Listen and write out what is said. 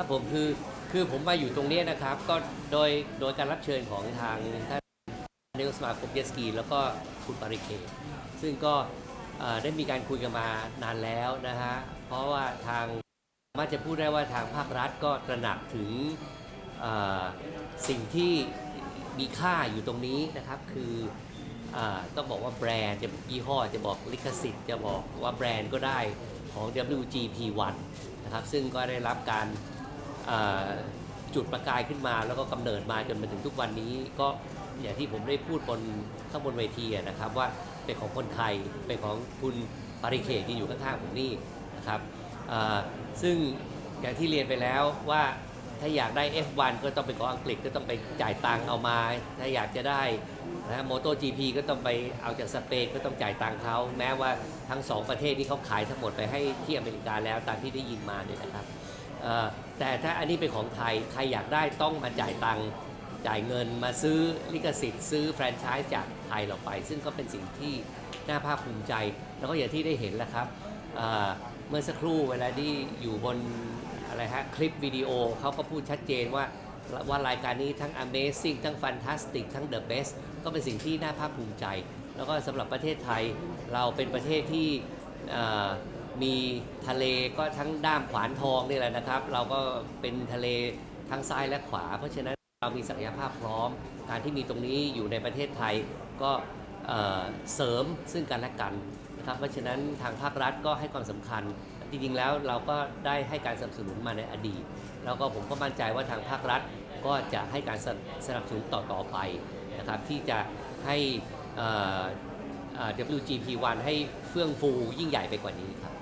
ครับผมคือคือผมมาอยู่ตรงนี้นะครับ ก็โดยโดยการรับเชิญของทางท่านนายกสมาคมเจสกี แล้วก็คุณปาริเคซึ่งก็ได้มีการคุยกันมานานแล้วนะฮะเพราะว่าทางสามาจะพูดได้ว่าทางภาครัฐก็ตระหนักถึงสิ่งที่มีค่าอยู่ตรงนี้นะครับคืออต้องบอกว่าแบรนด์จะยี่ห้อจะบอกลิขสิทธิ์จะบอกว่าแบรนด์ก็ได้ของ WGP1 นะครับซึ่งก็ได้รับการ จุดประกายขึ้นมาแล้วก็กำเนิดมาจนมาถึงทุกวันนี้ก็อย่างที่ผมได้พูดบนข้างบนเวทีนะครับว่าเป็นของคนไทยเป็นของคุณปริเคที่อยู่ข้างๆผมนี่นะครับซึ่งอย่างที่เรียนไปแล้วว่าถ้าอยากได้ F1 ก็ต้องเป็นของอังกฤษก็ต้องไปจ่ายตังค์เอามา ถ้าอยากจะได้นะโมโต GP ก็ต้องไปเอาจากสเปนก็ต้องจ่ายตังค์เขา แม้ว่าทั้งสองประเทศที่เขาขายทั้งหมดไปให้ที่อเมริกาแล้วตามที่ได้ยินมาเนี่ยนะครับ แต่ถ้าอันนี้เป็นของไทย ใครอยากได้ต้องมาจ่ายตังค์จ่ายเงินมาซื้อลิขสิทธิ์ซื้อแฟรนไชส์จากไทยเราไป ซึ่งก็เป็นสิ่งที่น่าภาคภูมิใจ แล้วก็อย่างที่ได้เห็นแหละครับเมื่อสักครู่เวลาที่อยู่บนอะไรฮะคลิปวิดีโอเขาก็พูดชัดเจนว่าว่ารายการนี้ทั้ง Amazing ทั้ง Fantastic ทั้ง The Best ก็เป็นสิ่งที่น่าภาคภูมิใจ แล้วก็สำหรับประเทศไทยเราเป็นประเทศที่เมีทะเลก็ทั้งด้ามขวานทองนี่แหละนะครับ เราก็เป็นทะเลทั้งซ้ายและขวา เพราะฉะนั้นเรามีศักยภาพพร้อม การที่มีตรงนี้อยู่ในประเทศไทยก็เเสริมซึ่งกันและกันนะครับเพราะฉะนั้นทางภาครัฐก็ให้ความสำคัญ จริงๆแล้วเราก็ได้ให้การสนับสนุนมาในอดีต แล้วก็ผมก็มั่นใจว่าทางภาครัฐก็จะให้การสนับสนุนต่อๆไปนะครับที่จะให้เออเออ WGP1 ให้เฟื่องฟูยิ่งใหญ่ไปกว่านี้ครับ